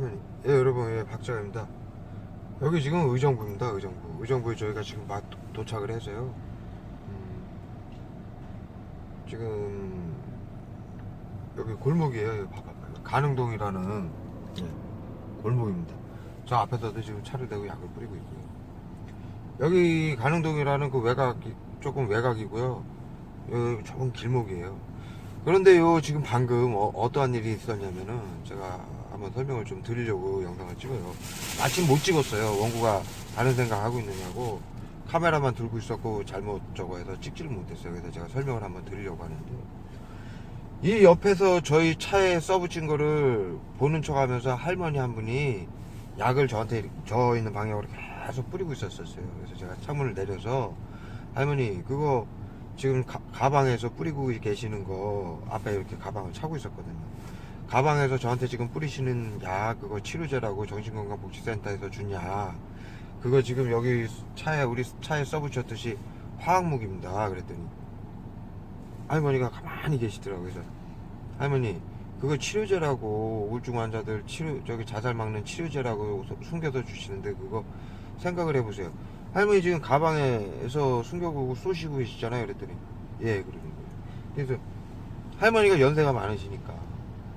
화면이 예 여러분 예 박자입니다. 여기 지금 의정부입니다 의정부. 의정부에 저희가 지금 막 도- 도착을 해서요. 음, 지금 여기 골목이에요 여기 봐봐요 가능동이라는 예, 골목입니다. 저 앞에서도 지금 차를 대고 약을 뿌리고 있고요. 여기 가능동이라는 그 외곽이 조금 외곽이고요. 여기 조금 길목이에요. 그런데 요 지금 방금 어, 떠한 일이 있었냐면은 제가 한번 설명을 좀 드리려고 영상을 찍어요. 마침 못 찍었어요. 원구가 다른 생각 하고 있느냐고 카메라만 들고 있었고 잘못 저거 해서 찍지를 못했어요. 그래서 제가 설명을 한번 드리려고 하는데 이 옆에서 저희 차에 써붙인 거를 보는 척 하면서 할머니 한 분이 약을 저한테 저 있는 방향으로 계속 뿌리고 있었었어요. 그래서 제가 창문을 내려서 할머니 그거 지금 가, 가방에서 뿌리고 계시는 거 앞에 이렇게 가방을 차고 있었거든요. 가방에서 저한테 지금 뿌리시는 약 그거 치료제라고 정신건강복지센터에서 준약 그거 지금 여기 차에 우리 차에 써붙였듯이 화학무기입니다. 그랬더니 할머니가 가만히 계시더라고요. 그래서 할머니 그거 치료제라고 우울증 환자들 치료 저기 자살 막는 치료제라고 소- 숨겨서 주시는데 그거 생각을 해보세요. 할머니 지금 가방에서 숨겨보고 쏘시고 계시잖아요. 그랬더니 예 그러는 거예요. 그래서 할머니가 연세가 많으시니까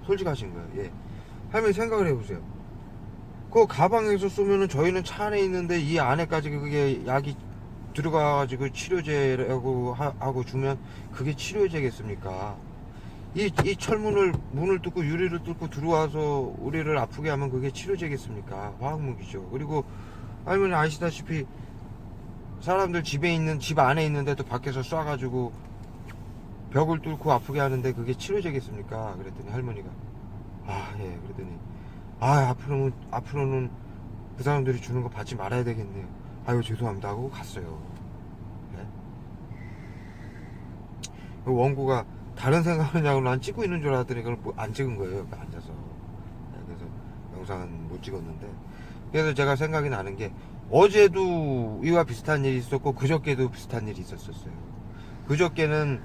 솔직하신 거예요. 예. 할머니 생각을 해보세요. 그 가방에서 쏘면은 저희는 차 안에 있는데 이 안에까지 그게 약이 들어가가지고 치료제라고 하, 하고 주면 그게 치료제겠습니까? 이, 이 철문을 문을 뚫고 유리를 뚫고 들어와서 우리를 아프게 하면 그게 치료제겠습니까? 화학무기죠. 그리고 할머니 아시다시피 사람들 집에 있는 집 안에 있는데도 밖에서 쏴가지고 벽을 뚫고 아프게 하는데 그게 치료제겠습니까? 그랬더니 할머니가 아 예 그랬더니 아 앞으로는 앞으로는 그 사람들이 주는 거 받지 말아야 되겠네요. 아유 죄송합니다 하고 갔어요. 예? 그 원고가 다른 생각하느냐고 난 찍고 있는 줄 알았더니 그걸 뭐 안 찍은 거예요 앉아서 예, 그래서 영상은 못 찍었는데 그래서 제가 생각이 나는 게 어제도 이와 비슷한 일이 있었고 그저께도 비슷한 일이 있었었어요 그저께는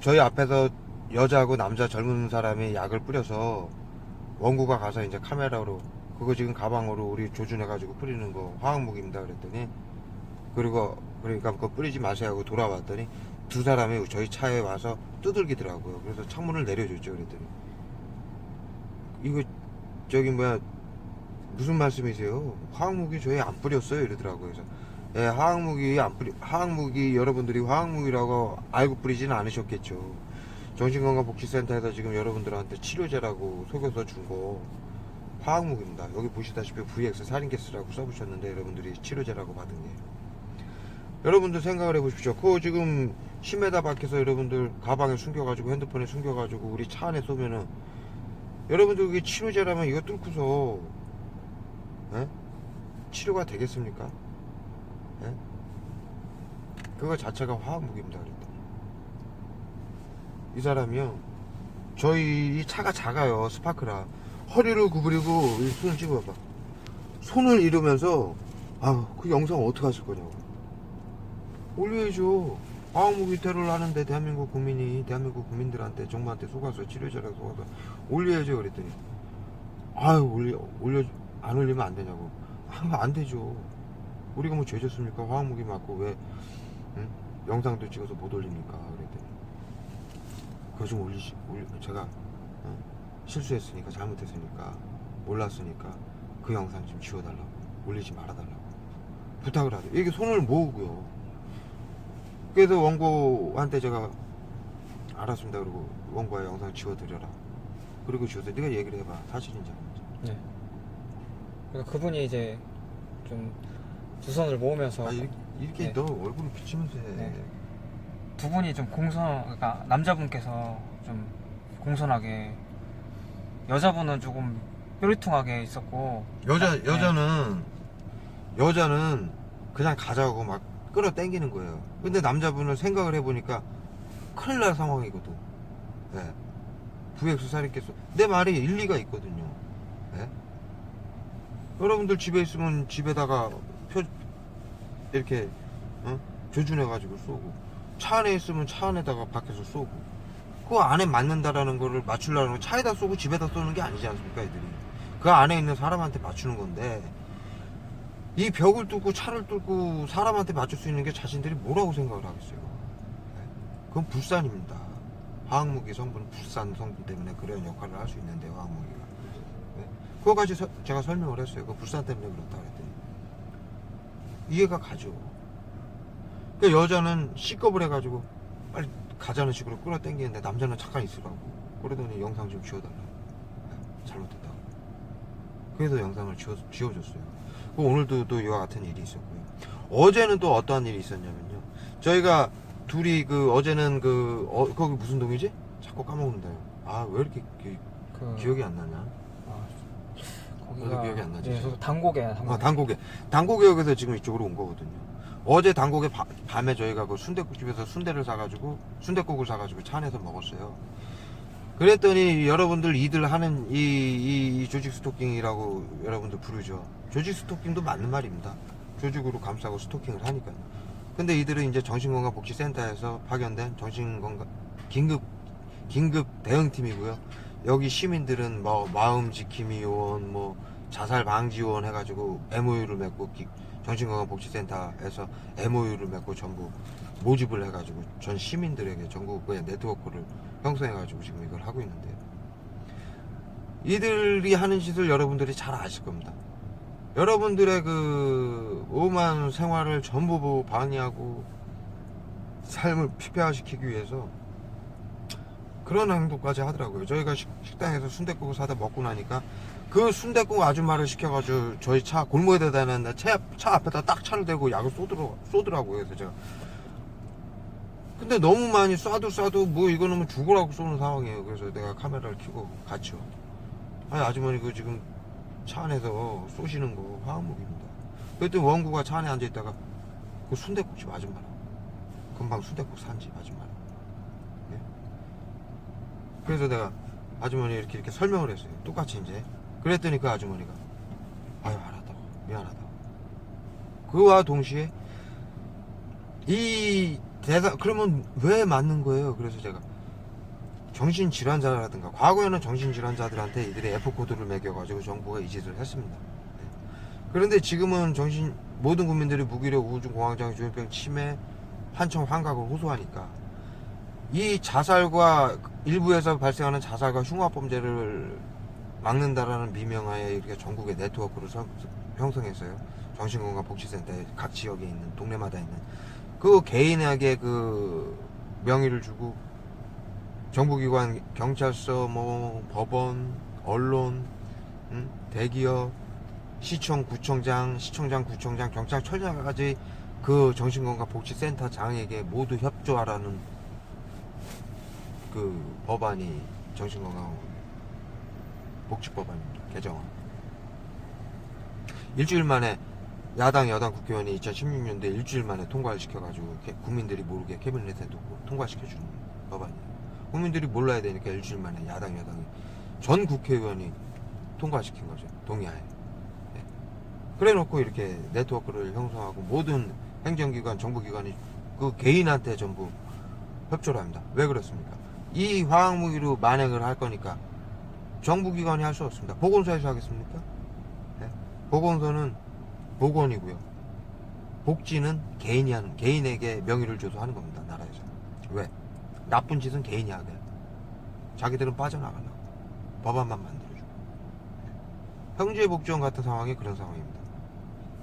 저희 앞에서 여자하고 남자 젊은 사람이 약을 뿌려서 원구가 가서 이제 카메라로 그거 지금 가방으로 우리 조준해가지고 뿌리는 거 화학무기입니다 그랬더니 그리고 그러니까 그거 뿌리지 마세요 하고 돌아왔더니 두 사람이 저희 차에 와서 두들기더라고요. 그래서 창문을 내려줬죠 그랬더니. 이거 저기 뭐야 무슨 말씀이세요? 화학무기 저희 안 뿌렸어요 이러더라고요. 그래서 예 화학무기 안 뿌리 화학무기 여러분들이 화학무기라고 알고 뿌리지는 않으셨겠죠 정신건강복지센터에서 지금 여러분들한테 치료제라고 속여서 준 거 화학무기입니다. 여기 보시다시피 VX 살인가스라고 써보셨는데 여러분들이 치료제라고 받은 게 여러분들 생각을 해보십시오. 그거 지금 10m 밖에서 여러분들 가방에 숨겨가지고 핸드폰에 숨겨가지고 우리 차 안에 쏘면은 여러분들 그게 치료제라면 이거 뚫고서 예? 치료가 되겠습니까? 예? 그거 자체가 화학무기입니다. 그랬더니 이 사람이요. 저희 이 차가 작아요. 스파크라. 허리를 구부리고 이 손을 찍어봐. 손을 이러면서 아, 그 영상 어떻게 하실 거냐고. 올려야죠. 화학무기 테러를 하는데 대한민국 국민이 대한민국 국민들한테 정부한테 속아서 치료제라고 속아서 올려야죠. 그랬더니 아유 올려 올려 안 올리면 안 되냐고. 아, 안 되죠. 우리가 뭐 죄졌습니까? 화학무기 맞고 왜 응? 영상도 찍어서 못 올립니까? 그랬더니 그거 좀 올리시, 올리, 제가 어? 실수했으니까 잘못했으니까 몰랐으니까 그 영상 좀 지워달라고 올리지 말아달라고 부탁을 하죠. 이게 손을 모으고요. 그래서 원고한테 제가 알았습니다. 그리고 원고의 영상 지워드려라. 그리고 지워서 네가 얘기를 해봐. 사실인지 아닌지. 네. 그러니까 그분이 이제 좀 두 손을 모으면서 아, 이렇게, 이렇게 네. 너 얼굴을 비치면서 해. 네. 두 분이 좀 공손, 그러니까 남자분께서 좀 공손하게 여자분은 조금 뾰리통하게 있었고 여자 네. 여자는 여자는 그냥 가자고 막 끌어 당기는 거예요. 근데 남자분은 생각을 해보니까 큰일 날 상황이거든. 예. VX 살인께서 내 말이 일리가 있거든요. 예? 여러분들 집에 있으면 집에다가 표 이렇게 어? 조준해가지고 쏘고 차 안에 있으면 차 안에다가 밖에서 쏘고 그 안에 맞는다라는 거를 맞추려는 거 차에다 쏘고 집에다 쏘는 게 아니지 않습니까, 애들이. 그 안에 있는 사람한테 맞추는 건데 이 벽을 뚫고 차를 뚫고 사람한테 맞출 수 있는 게 자신들이 뭐라고 생각을 하겠어요. 네. 그건 불산입니다. 화학무기 성분은 불산 성분 때문에 그런 역할을 할 수 있는데 화학무기가. 네. 그거까지 서- 제가 설명을 했어요. 그 불산 때문에 그렇다 그랬더니 이해가 가죠. 그 여자는 C급을 해가지고 빨리 가자는 식으로 끌어당기는데 남자는 잠깐 있으라고 그러더니 영상 좀 지워달라고. 네, 잘못했다고. 그래서 영상을 지워, 지워줬어요. 그 오늘도 또 이와 같은 일이 있었고요. 어제는 또 어떠한 일이 있었냐면요. 저희가 둘이 그 어제는 그 어, 거기 무슨 동이지? 자꾸 까먹는다요. 아 왜 이렇게 기, 그 기억이 안 나냐 거기가 기억이 안 나지, 예. 저도 단곡에 단곡. 아, 단곡에 단곡역에서 지금 이쪽으로 온 거거든요. 어제 단곡에 바- 밤에 저희가 그 순대국집에서 순대를 사가지고 순대국을 사가지고 차 안에서 먹었어요. 그랬더니 여러분들 이들 하는 이, 이- 이 조직 스토킹이라고 여러분들 부르죠. 조직 스토킹도 맞는 말입니다. 조직으로 감싸고 스토킹을 하니까요. 근데 이들은 이제 정신건강복지센터에서 파견된 정신건강 긴급 긴급 대응팀이고요. 여기 시민들은 뭐 마음 지킴이 요원, 뭐 자살 방지 요원 해가지고 MOU를 맺고 기- 정신건강복지센터에서 MOU를 맺고 전부 모집을 해가지고 전 시민들에게 전국의 네트워크를 형성해가지고 지금 이걸 하고 있는데요. 이들이 하는 짓을 여러분들이 잘 아실 겁니다. 여러분들의 그 오만 생활을 전부 뭐 방해하고 삶을 피폐화시키기 위해서 그런 행동까지 하더라고요. 저희가 식, 식당에서 순댓국을 사다 먹고 나니까 그 순댓국 아줌마를 시켜가지고 저희 차 골목에 대다 놨는데 차, 앞- 차 앞에다 딱 차를 대고 약을 쏘더라, 쏘더라고요. 그래서 제가 근데 너무 많이 쏴도 쏴도 뭐 이거는 뭐 죽으라고 쏘는 상황이에요. 그래서 내가 카메라를 켜고 갔죠. 아니 아주머니 그 지금 차 안에서 쏘시는 거 화학무기입니다. 그랬더니 원구가 차 안에 앉아 있다가 그 순댓국집 아줌마라고 금방 순댓국 산집 아줌마라고 예? 그래서 내가 아주머니 이렇게 이렇게 설명을 했어요. 똑같이 이제 그랬더니 그 아주머니가 아유 알았다고 미안하다고 그와 동시에 이 대사 그러면 왜 맞는 거예요? 그래서 제가 정신질환자라든가 과거에는 정신질환자들한테 이들의 F코드를 매겨가지고 정부가 이 짓을 했습니다. 네. 그런데 지금은 정신 모든 국민들이 무기력, 우울증, 공황장애, 조현병, 치매, 환청, 환각을 호소하니까 이 자살과 일부에서 발생하는 자살과 흉악범죄를 막는다라는 미명하에 이렇게 전국의 네트워크를 서- 형성했어요. 정신건강복지센터에 각 지역에 있는 동네마다 있는 그 개인에게 그 명의를 주고 정부기관, 경찰서, 뭐 법원, 언론, 음, 대기업, 시청, 구청장, 시청장, 구청장, 경찰청장까지 그 정신건강복지센터장에게 모두 협조하라는 그 법안이 정신건강 복지법안입니다. 개정안. 일주일 만에 야당 여당 국회의원이 2016년도에 일주일 만에 통과를 시켜가지고 개- 국민들이 모르게 캐비넷에 두고 통과시켜주는 법안이에요. 국민들이 몰라야 되니까 일주일 만에 야당 여당이 전 국회의원이 통과시킨 거죠. 동의하에. 네. 그래놓고 이렇게 네트워크를 형성하고 모든 행정기관, 정부기관이 그 개인한테 전부 협조를 합니다. 왜 그렇습니까? 이 화학 무기로 만행을 할 거니까 정부기관이 할 수 없습니다. 보건소에서 하겠습니까? 네? 보건소는 보건이고요. 복지는 개인이 하는, 개인에게 명의를 줘서 하는 겁니다. 나라에서. 왜? 나쁜 짓은 개인이 하게. 자기들은 빠져나가려고. 법안만 만들어주고. 형제 복지원 같은 상황이 그런 상황입니다.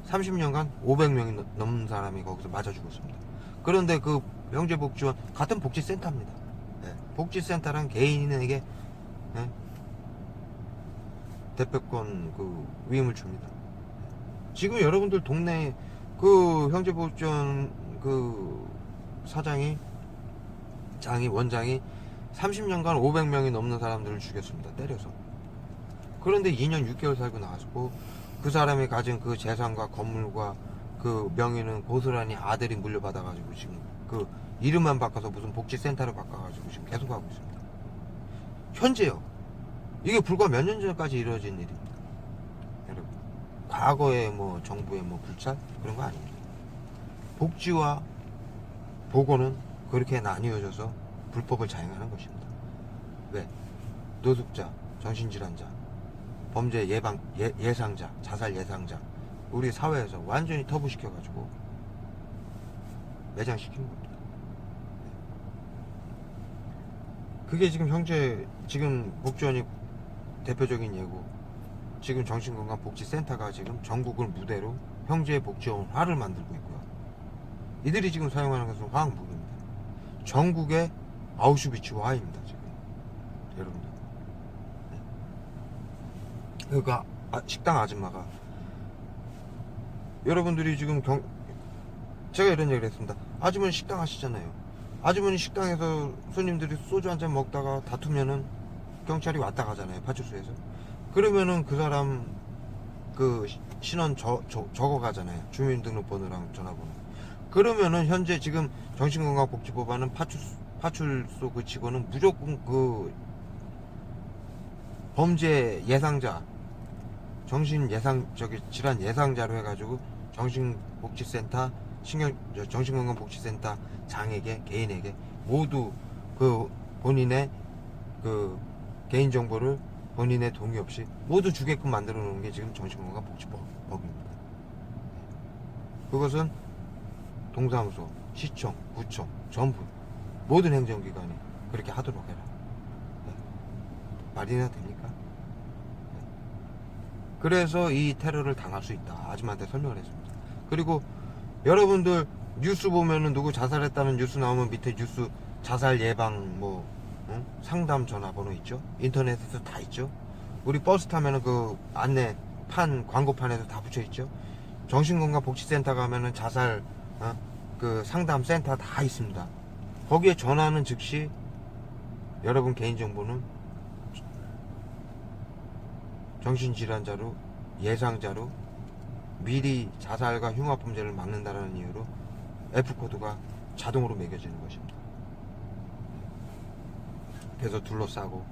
30년간 500명이 넘는 사람이 거기서 맞아 죽었습니다. 그런데 그 형제복지원 같은 복지센터입니다. 예, 복지센터란 개인에게 예, 대표권 그 위임을 줍니다. 지금 여러분들 동네 그 형제복지원 그 사장이 장이 원장이 30년간 500명이 넘는 사람들을 죽였습니다. 때려서. 그런데 2년 6개월 살고 나왔고 그 사람이 가진 그 재산과 건물과 그 명의는 고스란히 아들이 물려받아가지고 지금 그 이름만 바꿔서 무슨 복지센터를 바꿔가지고 지금 계속 하고 있습니다. 현재요. 이게 불과 몇 년 전까지 이루어진 일입니다. 여러분. 과거에 뭐 정부의 뭐 불찰 그런 거 아닙니다. 복지와 보건은 그렇게 나뉘어져서 불법을 자행하는 것입니다. 왜? 노숙자, 정신질환자, 범죄 예방 예, 예상자 자살 예상자 우리 사회에서 완전히 터부시켜가지고 매장시키는 겁니다. 그게 지금 현재 지금 복지원이 대표적인 예고 지금 정신건강복지센터가 지금 전국을 무대로 형제 복지원화를 만들고 있고요. 이들이 지금 사용하는 것은 화학무기입니다. 전국의 아우슈비츠화입니다. 지금 여러분들. 네. 그러니까 아, 식당 아줌마가 여러분들이 지금 경 제가 이런 얘기를 했습니다. 아주머니 식당 하시잖아요. 아주머니 식당에서 손님들이 소주 한 잔 먹다가 다투면은 경찰이 왔다 가잖아요. 파출소에서. 그러면은 그 사람 그 시- 신원 저, 저, 적어 가잖아요. 주민등록번호랑 전화번호. 그러면은 현재 지금 정신건강복지법안은 파출소, 파출소 그 직원은 무조건 그 범죄 예상자, 정신 예상, 저기 질환 예상자로 해가지고 정신복지센터, 신경, 저 정신건강복지센터 장에게, 개인에게 모두 그 본인의 그 개인 정보를 본인의 동의 없이 모두 주게끔 만들어 놓은 게 지금 정신건강복지법입니다. 그것은 동사무소, 시청, 구청, 전부 모든 행정기관이 그렇게 하도록 해라. 네. 말이나 됩니까? 네. 그래서 이 테러를 당할 수 있다. 아줌마한테 설명을 했습니다. 그리고 여러분들 뉴스 보면은 누구 자살했다는 뉴스 나오면 밑에 뉴스 자살 예방 뭐 응? 상담 전화번호 있죠? 인터넷에서 다 있죠? 우리 버스 타면은 그 안내 판 광고판에도 다 붙여 있죠? 정신건강복지센터 가면은 자살 어? 그 상담 센터 다 있습니다. 거기에 전화는 즉시 여러분 개인정보는 정신질환자로 예상자로 미리 자살과 흉악범죄를 막는다는 이유로 F코드가 자동으로 매겨지는 것입니다. 그래서 둘러싸고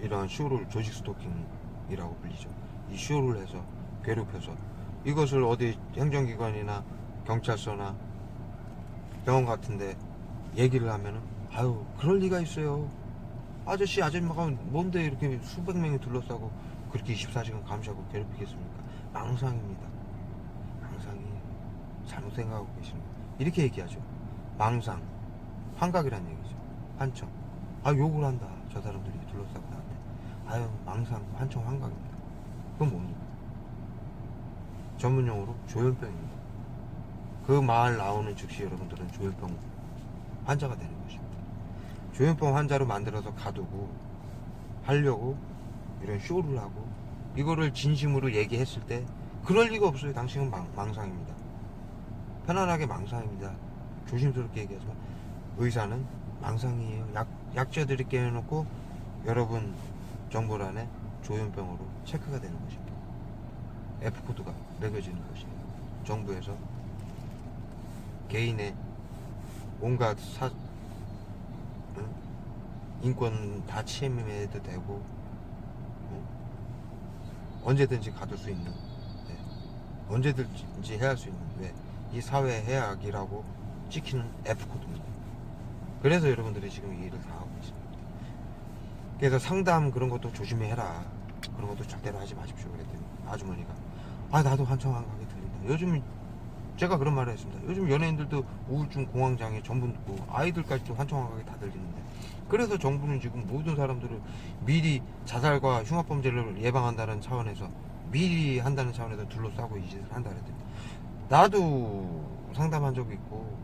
이러한 쇼를 조직 스토킹이라고 불리죠. 이 쇼를 해서 괴롭혀서 이것을 어디 행정기관이나 경찰서나 병원 같은데 얘기를 하면은 아유 그럴 리가 있어요. 아저씨 아줌마가 뭔데 이렇게 수백 명이 둘러싸고 그렇게 24시간 감시하고 괴롭히겠습니까? 망상입니다. 망상이에요. 잘못 생각하고 계시는. 이렇게 얘기하죠. 망상, 환각이란 얘기죠. 환청. 아 욕을 한다. 저 사람들이 둘러싸고 나한테. 아유 망상, 환청, 환각입니다. 그건 뭡니까? 전문용어로 조현병입니다. 그 말 나오는 즉시 여러분들은 조현병 환자가 되는 것입니다. 조현병 환자로 만들어서 가두고 하려고 이런 쇼를 하고 이거를 진심으로 얘기했을 때 그럴 리가 없어요. 당신은 망, 망상입니다. 편안하게 망상입니다. 조심스럽게 얘기하지만 의사는 망상이에요. 약, 약제들이 해놓고 여러분 정보란에 조현병으로 체크가 되는 것입니다. F코드가 매겨지는 것이에요. 정부에서 개인의 온갖 사, 응? 인권 다 침해도 되고 응? 언제든지 가둘 수 있는 네. 언제든지 해야 할 수 있는 왜? 이 사회 해악이라고 찍히는 F코드입니다. 그래서 여러분들이 지금 이 일을 다 하고 있습니다. 그래서 상담 그런 것도 조심히 해라. 그런 것도 절대로 하지 마십시오. 그랬더니 아주머니가 아 나도 환청한가하게 들린다. 요즘 제가 그런 말을 했습니다. 요즘 연예인들도 우울증 공황장애 전부 있고 아이들까지도 환청한가하게 다 들리는데. 그래서 정부는 지금 모든 사람들을 미리 자살과 흉악범죄를 예방한다는 차원에서 미리 한다는 차원에서 둘러싸고 이 짓을 한다 그랬더니 나도 상담한 적이 있고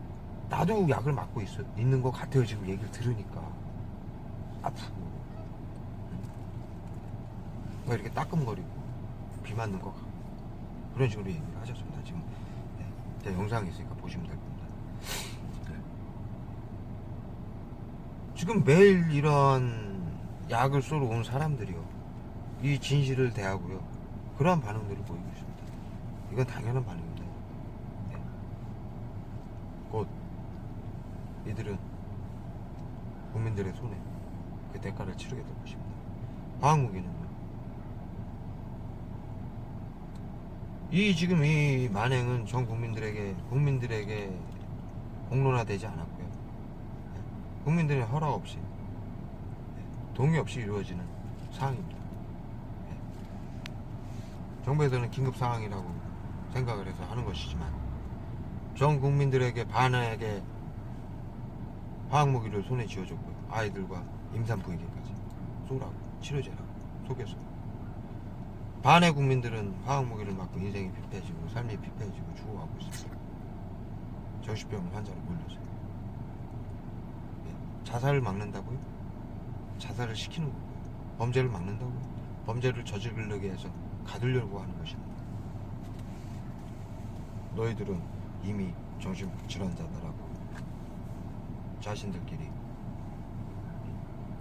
나도 약을 맞고 있어, 있는 것 같아요 지금 얘기를 들으니까. 아프고. 뭐 이렇게 따끔거리고 비 맞는 것 같고. 그런 식으로 얘기를 하셨습니다 지금. 네, 제 영상이 있으니까 보시면 될 겁니다. 네. 지금 매일 이러한 약을 쏘러 온 사람들이요. 이 진실을 대하고요. 그러한 반응들을 보이고 있습니다. 이건 당연한 반응입니다. 네. 곧 이들은 국민들의 손에 그 대가를 치르게 될 것입니다. 화학무기는요 이 지금 이 만행은 전 국민들에게 국민들에게 공론화되지 않았고요. 네. 국민들의 허락 없이 네. 동의 없이 이루어지는 사항입니다. 네. 정부에서는 긴급 상황이라고 생각을 해서 하는 것이지만 전 국민들에게 반에게 화학 무기를 손에 쥐어줬고요. 아이들과 임산부에게까지 쏘라고 치료제라고 속여서 반의 국민들은 화학 무기를 맞고 인생이 피폐해지고 삶이 피폐해지고 죽어가고 있어요. 정신병 환자로 몰려서 예, 자살을 막는다고요? 자살을 시키는 거고요. 범죄를 막는다고요? 범죄를 저지르게 해서 가두려고 하는 것입니다. 너희들은 이미 정신질환자다라고 자신들끼리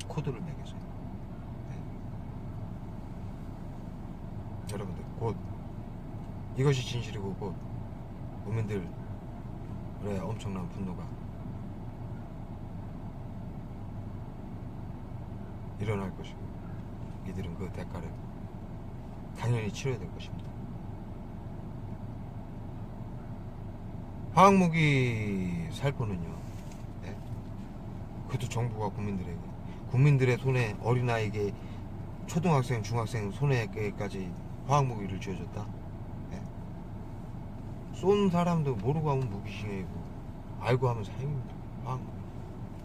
코드를 매겨서요. 네. 여러분들 곧 이것이 진실이고 곧 국민들의 엄청난 분노가 일어날 것이고 이들은 그 대가를 당연히 치러야 될 것입니다. 화학무기 살포는요, 네? 그것도 정부가 국민들에게, 국민들의 손에 어린아이에게 초등학생, 중학생 손에까지 화학 무기를 쥐어줬다? 네? 쏜 사람도 모르고 하면 무기징역이고, 알고 하면 사형입니다. 화학 무기.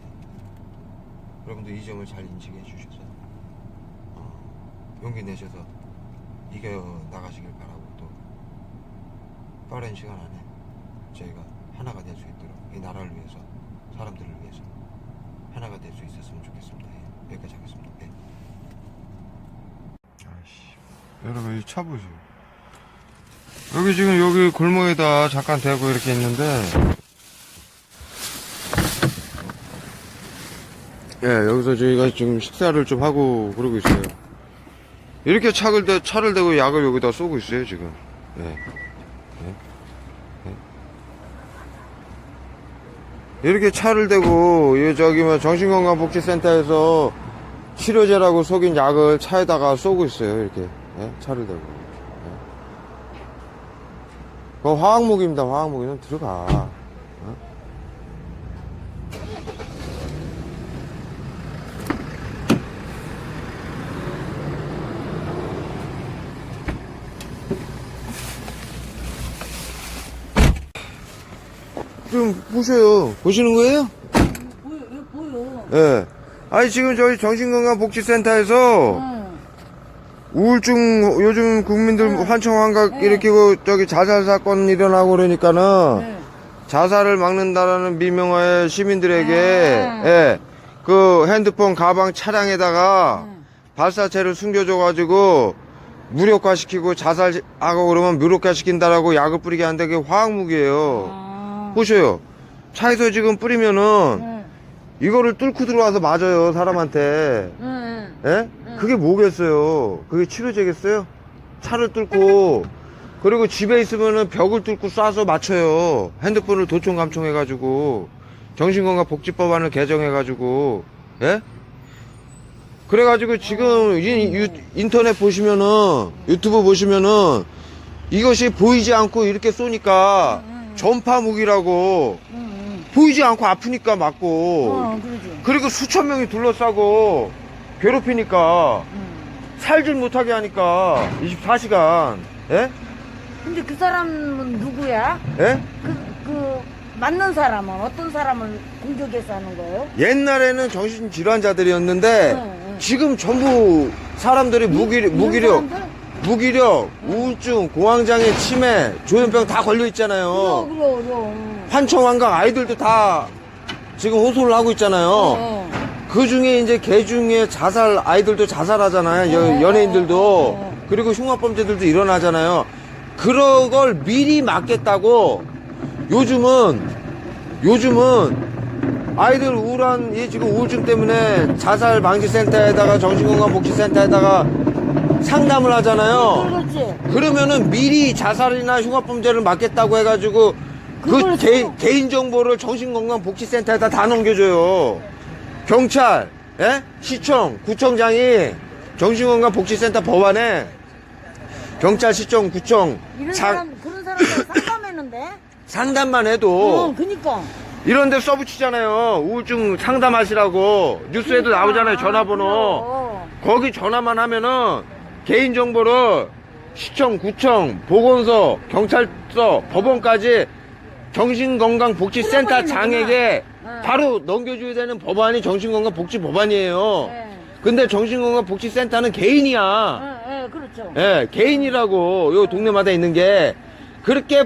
네. 여러분들 이 점을 잘 인식해 주셔서, 어, 용기 내셔서 이겨 나가시길 바라고 또 빠른 시간 안에 저희가 하나가 될 수 있도록 이 나라를 위해서 사람들을 위해서 하나가 될 수 있었으면 좋겠습니다. 예, 여기까지 하겠습니다. 네. 여러분 이 차 보세요. 여기 지금 여기 골목에다 잠깐 대고 이렇게 있는데 예, 여기서 저희가 지금 식사를 좀 하고 그러고 있어요. 이렇게 차를 대, 차를 대고 약을 여기다 쏘고 있어요, 지금. 예. 예. 예. 이렇게 차를 대고, 이 저기 뭐 정신건강복지센터에서 치료제라고 속인 약을 차에다가 쏘고 있어요, 이렇게. 예? 차를 대고. 예. 그거 화학무기입니다, 화학무기는 들어가. 어? 좀 보셔요. 보시는 거예요? 보여, 왜 보여? 예. 아니, 지금 저희 정신건강복지센터에서 응. 우울증 요즘 국민들 네. 환청 환각 네. 일으키고 저기 자살 사건 일어나고 그러니까는 네. 자살을 막는다라는 미명하에 시민들에게 네. 예. 그 핸드폰 가방 차량에다가 네. 발사체를 숨겨줘 가지고 무력화시키고 자살하고 그러면 무력화시킨다라고 약을 뿌리게 한다 그게 화학무기예요. 아. 보셔요. 차에서 지금 뿌리면은 네. 이거를 뚫고 들어와서 맞아요 사람한테. 네. 예? 그게 뭐겠어요? 그게 치료제겠어요? 차를 뚫고 그리고 집에 있으면은 벽을 뚫고 쏴서 맞춰요. 핸드폰을 도청 감청해가지고 정신건강복지법안을 개정해가지고 예? 그래가지고 지금 이- 유- 인터넷 보시면은 유튜브 보시면은 이것이 보이지 않고 이렇게 쏘니까 전파 무기라고 응, 응. 보이지 않고 아프니까 맞고 어, 그러지. 그리고 수천 명이 둘러싸고 괴롭히니까 응. 살질 못하게 하니까 24시간 예? 근데 그 사람은 누구야? 예? 그, 그, 맞는 사람은 어떤 사람을 공격해서 하는 거예요? 옛날에는 정신질환자들이었는데 응, 응. 지금 전부 사람들이 무기, 이런 무기력 사람들? 무기력 우울증 공황장애 치매 조현병 다 걸려 있잖아요 그래, 그래, 그래. 응. 환청 환각 아이들도 다 지금 호소를 하고 있잖아요 어. 그 중에 이제 개 중에 자살 아이들도 자살하잖아요. 여- 어, 연예인들도 어, 어. 그리고 흉악범죄들도 일어나잖아요. 그런 걸 미리 막겠다고 요즘은 요즘은 아이들 우울한 이 지금 우울증 때문에 자살 방지 센터에다가 정신건강 복지 센터에다가 상담을 하잖아요. 그렇지. 그러면은 미리 자살이나 흉악범죄를 막겠다고 해가지고 그 그걸 개, 써. 개인 정보를 정신건강 복지 센터에다 다 넘겨줘요. 경찰, 예? 시청, 구청장이 정신건강 복지센터 법안에 경찰, 시청, 구청 이런 자- 사람, 그런 사람들 상담했는데? 상담만 해도 어, 그니까. 이런 데 써붙이잖아요. 우울증 상담하시라고 뉴스에도 그러니까. 나오잖아요. 전화번호. 어. 거기 전화만 하면은 개인 정보를 시청, 구청, 보건소, 경찰서, 법원까지 정신건강복지센터 장에게 네. 바로 넘겨줘야 되는 법안이 정신건강복지 법안이에요. 네. 근데 정신건강복지센터는 개인이야. 예, 예, 그렇죠. 예, 개인이라고 요 동네마다 있는 게 그렇게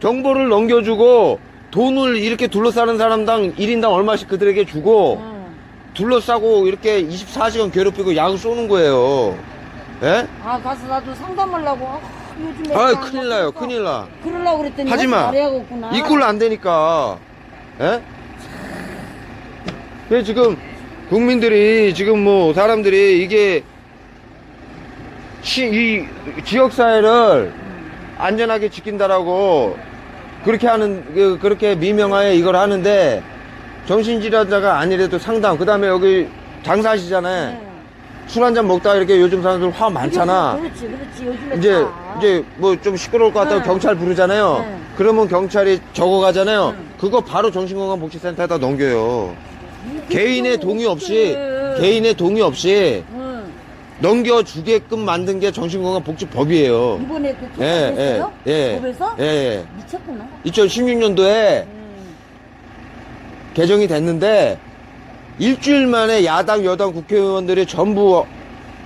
정보를 넘겨주고 돈을 이렇게 둘러싸는 사람당 1인당 얼마씩 그들에게 주고 응. 둘러싸고 이렇게 24시간 괴롭히고 약을 쏘는 거예요. 예? 아 가서 나도 상담하려고 아, 요즘에 아, 안 큰일 나요. 큰일 나. 그러려고 그랬더니 하지 마. 말해야겠구나. 이 꼴로 안 되니까. 예? 그래 지금 국민들이 지금 뭐 사람들이 이게 시, 이 지역 사회를 안전하게 지킨다라고 그렇게 하는 그, 그렇게 미명하에 이걸 하는데 정신질환자가 아니래도 상담 그다음에 여기 장사하시잖아요. 네. 술한 잔 먹다가 이렇게 요즘 사람들 화 많잖아. 그렇지, 그렇지. 요즘에 이제 다. 이제 뭐 좀 시끄러울 것 같다고 네. 경찰 부르잖아요. 네. 그러면 경찰이 적어 가잖아요. 네. 그거 바로 정신건강복지센터에다 넘겨요. 개인의 동의 없이 네. 개인의 동의 없이 응. 넘겨주게끔 만든 게 정신건강복지법이에요. 이번에 그 예, 예, 개설됐어요? 예. 법에서? 예, 예. 미쳤구나. 2016년도에 음. 개정이 됐는데 일주일 만에 야당 여당 국회의원들이 전부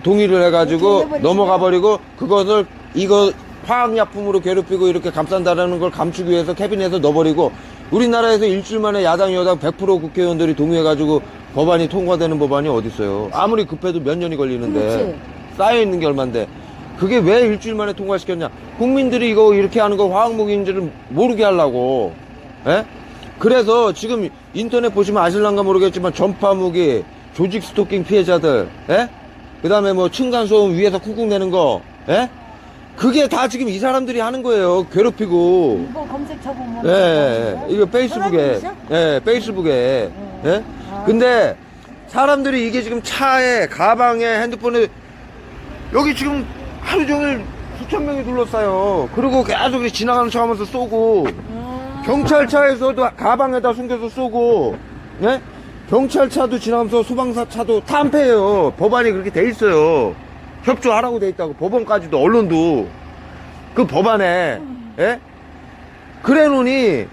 동의를 해가지고. 넘어가 버리고 그것을 이거 화학약품으로 괴롭히고 이렇게 감싼다라는 걸 감추기 위해서 캐비넷에 넣어버리고 우리나라에서 일주일 만에 야당 여당 100% 국회의원들이 동의해가지고 법안이 통과되는 법안이 어디 있어요? 아무리 급해도 몇 년이 걸리는데 그렇지. 쌓여 있는 게 얼만데 그게 왜 일주일 만에 통과시켰냐? 국민들이 이거 이렇게 하는 거 화학무기인지를 모르게 하려고. 예? 그래서 지금 인터넷 보시면 아실란가 모르겠지만 전파무기, 조직 스토킹 피해자들, 예? 그 다음에 뭐 층간소음 위에서 쿵쿵 내는 거, 예? 그게 다 지금 이 사람들이 하는 거예요. 괴롭히고. 이거 검색쳐보면. 예, 예, 예. 이거 페이스북에? 예, 페이스북에, 예? 아. 근데 사람들이 이게 지금 차에, 가방에, 핸드폰에, 여기 지금 하루 종일 수천 명이 둘러싸요. 그리고 계속 지나가는 척 하면서 쏘고, 음. 경찰차에서도 가방에다 숨겨서 쏘고, 예? 경찰차도 지나가면서 소방차도 탐패해요. 법안이 그렇게 돼 있어요. 협조하라고 돼 있다고. 법원까지도, 언론도. 그 법안에, 예? 그래 놓으니,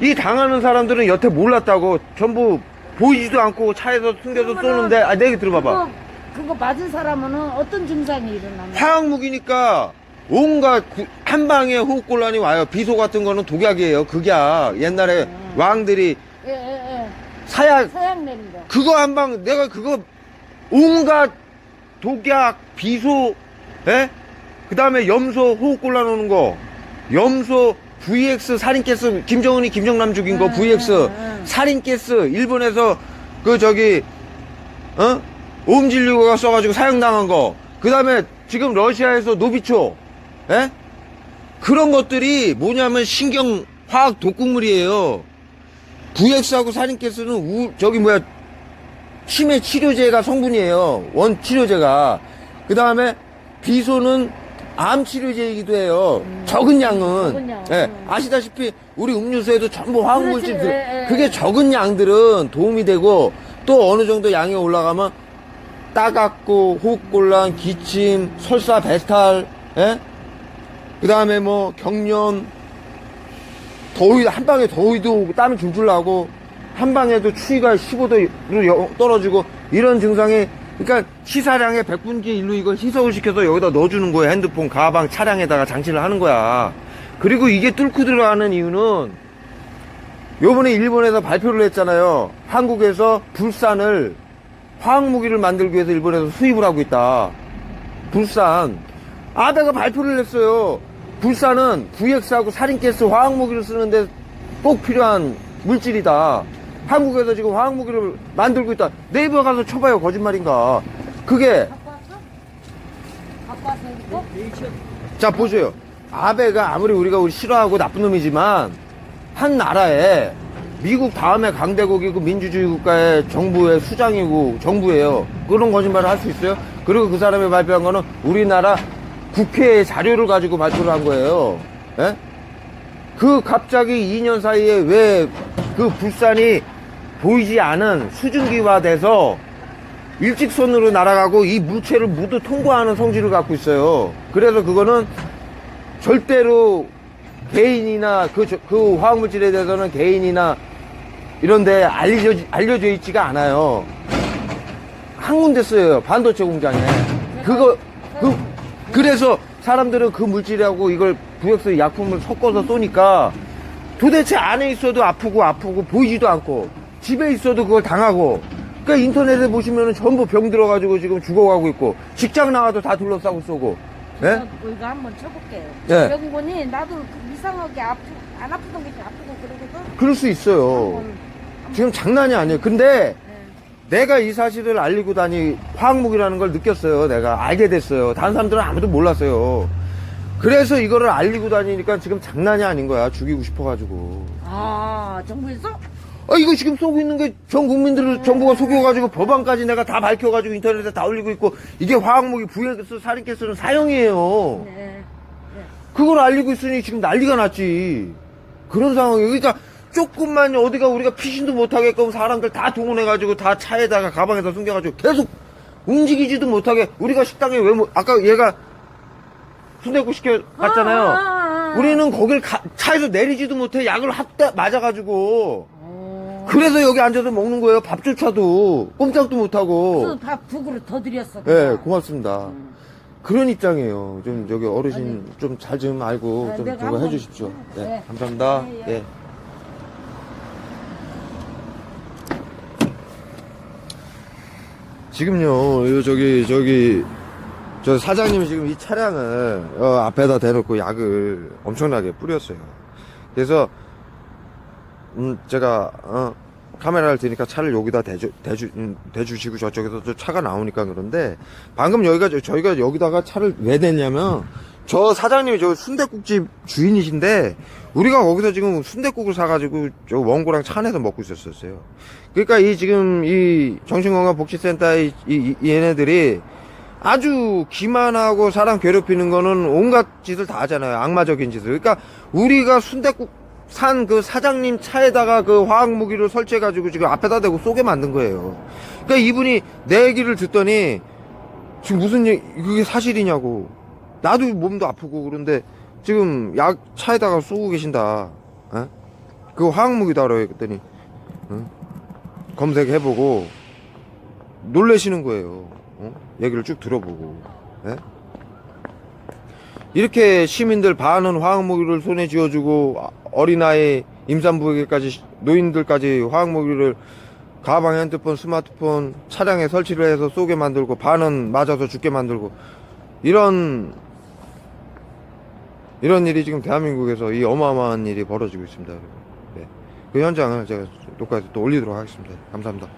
이 당하는 사람들은 여태 몰랐다고. 전부 보이지도 않고 차에서 숨겨서 그러면은 쏘는데, 아, 내 얘기 들어봐봐. 그거, 그거 맞은 사람은 어떤 증상이 일어나는 화학무기니까 온갖 구- 한 방에 호흡곤란이 와요. 비소 같은 거는 독약이에요. 극약. 옛날에 음. 왕들이 예, 예, 예. 사약 서양 내린 거. 그거 한 방 내가 그거 온갖 독약 비소 예? 그다음에 염소 호흡곤란 오는 거 염소 VX 살인가스 김정은이 김정남 죽인 거 음, VX 음, 음. 살인가스 일본에서 그 저기 어 오음진류가 써가지고 사용당한 거 그 다음에 지금 러시아에서 노비초 예? 그런 것들이 뭐냐면 신경 화학 독극물이에요. VX하고 살인가스는 우 저기 뭐야 치매 치료제가 성분이에요. 원 치료제가. 그 다음에 비소는 암 치료제이기도 해요. 적은 양은. 음. 적은 양. 예, 음. 아시다시피 우리 음료수에도 전부 화학물질 들. 예, 예. 그게 적은 양들은 도움이 되고 또 어느 정도 양이 올라가면 따갑고 호흡곤란, 기침, 설사, 배탈, 예? 그 다음에 뭐 경련, 더위 한 방에 더위도 오고 땀이 줄줄 나고 한 방에도 추위가 15도로 떨어지고 이런 증상이 그러니까 시사량의 100분지 1로 이걸 희석을 시켜서 여기다 넣어주는 거예요 핸드폰 가방 차량에다가 장치를 하는 거야. 그리고 이게 뚫고 들어가는 이유는 요번에 일본에서 발표를 했잖아요. 한국에서 불산을 화학무기를 만들기 위해서 일본에서 수입을 하고 있다. 불산. 아베가 발표를 했어요. 불산은 VX하고 살인가스 화학무기를 쓰는데 꼭 필요한 물질이다. 한국에서 지금 화학무기를 만들고 있다. 네이버 가서 쳐봐요. 거짓말인가. 그게? 자, 보세요. 아베가 아무리 우리가 우리 싫어하고 나쁜 놈이지만, 한 나라에 미국 다음에 강대국이고 민주주의 국가의 정부의 수장이고 정부예요. 그런 거짓말을 할 수 있어요? 그리고 그 사람이 발표한 거는 우리나라 국회의 자료를 가지고 발표를 한 거예요. 예? 그 갑자기 2년 사이에 왜 그 불산이 보이지 않은 수증기화 돼서 일직선으로 날아가고 이 물체를 모두 통과하는 성질을 갖고 있어요. 그래서 그거는 절대로 개인이나 그, 저- 그 화학물질에 대해서는 개인이나 이런데 알려져, 알려져 있지가 않아요. 한 군데 써요. 반도체 공장에. 그거, 그, 그래서 사람들은 그 물질하고 이걸 부역수 약품을 섞어서 쏘니까 도대체 안에 있어도 아프고 아프고 보이지도 않고 집에 있어도 그걸 당하고 그러니까 인터넷에 보시면은 전부 병 들어가지고 지금 죽어가고 있고 직장 나가도 다 둘러싸고 쏘고 예? 저 이거 한번 쳐볼게요. 예. 병군이 나도 그 이상하게 아프 안 아프던 게 아프고 그러거든. 그럴 수 있어요. 한번, 지금 장난이 아니에요. 근데 예. 내가 이 사실을 알리고 다니 화학무기라는 걸 느꼈어요. 내가 알게 됐어요. 다른 사람들은 아무도 몰랐어요. 그래서 이거를 알리고 다니니까 지금 장난이 아닌 거야. 죽이고 싶어가지고. 아 정부에서? 아 이거 지금 쏘고 있는 게 전 국민들을 정부가 속여가지고 법안까지 내가 다 밝혀가지고 인터넷에 다 올리고 있고 이게 화학무기 부행가스 살인가스는 사형이에요. 네. 그걸 알리고 있으니 지금 난리가 났지. 그런 상황이에요. 그러니까 조금만 어디가 우리가 피신도 못하게끔 사람들 다 동원해가지고 다 차에다가 가방에다 숨겨가지고 계속 움직이지도 못하게 우리가 식당에 왜 못, 아까 얘가 순대국 시켜 갔잖아요. 아, 아, 아. 우리는 거길 가- 차에서 내리지도 못해 약을 확 맞아가지고. 어. 그래서 여기 앉아서 먹는 거예요. 밥조차도 꼼짝도 못하고. 그래서 밥 국으로 더 드렸어. 예, 그냥. 고맙습니다. 음. 그런 입장이에요. 좀 여기 어르신 좀 잘 좀 알고 아, 좀 내가 저거 한번- 해주십시오. 네, 네. 감사합니다. 예, 예. 예. 지금요, 요 저기 저기 저 사장님이 지금 이 차량을 어, 앞에다 대놓고 약을 엄청나게 뿌렸어요. 그래서 음 제가 어, 카메라를 드니까 차를 여기다 대주, 대주, 음, 대주시고 저쪽에서 저 차가 나오니까 그런데 방금 여기가 저- 저희가 여기다가 차를 왜 댔냐면 저 사장님이 저 순대국집 주인이신데 우리가 거기서 지금 순대국을 사가지고 저 원고랑 차 안에서 먹고 있었어요. 그러니까 이 지금 이 정신건강복지센터의 이, 이 얘네들이 아주 기만하고 사람 괴롭히는 거는 온갖 짓을 다 하잖아요. 악마적인 짓을. 그러니까 우리가 순대국 산 그 사장님 차에다가 그 화학 무기를 설치해 가지고 지금 앞에다 대고 쏘게 만든 거예요. 그러니까 이분이 내 얘기를 듣더니 지금 무슨 얘기, 그게 사실이냐고. 나도 몸도 아프고 그런데 지금 약 차에다가 쏘고 계신다. 어? 그거 화학 무기다라고 했더니 어? 검색해보고 놀래시는 거예요. 어? 얘기를 쭉 들어보고. 예? 이렇게 시민들 반은 화학무기를 손에 쥐어주고 아, 어린아이 임산부에게까지 노인들까지 화학무기를 가방, 핸드폰, 스마트폰, 차량에 설치를 해서 쏘게 만들고 반은 맞아서 죽게 만들고 이런 이런 일이 지금 대한민국에서 이 어마어마한 일이 벌어지고 있습니다. 네. 그 현장을 제가 녹화해서 또 올리도록 하겠습니다. 감사합니다.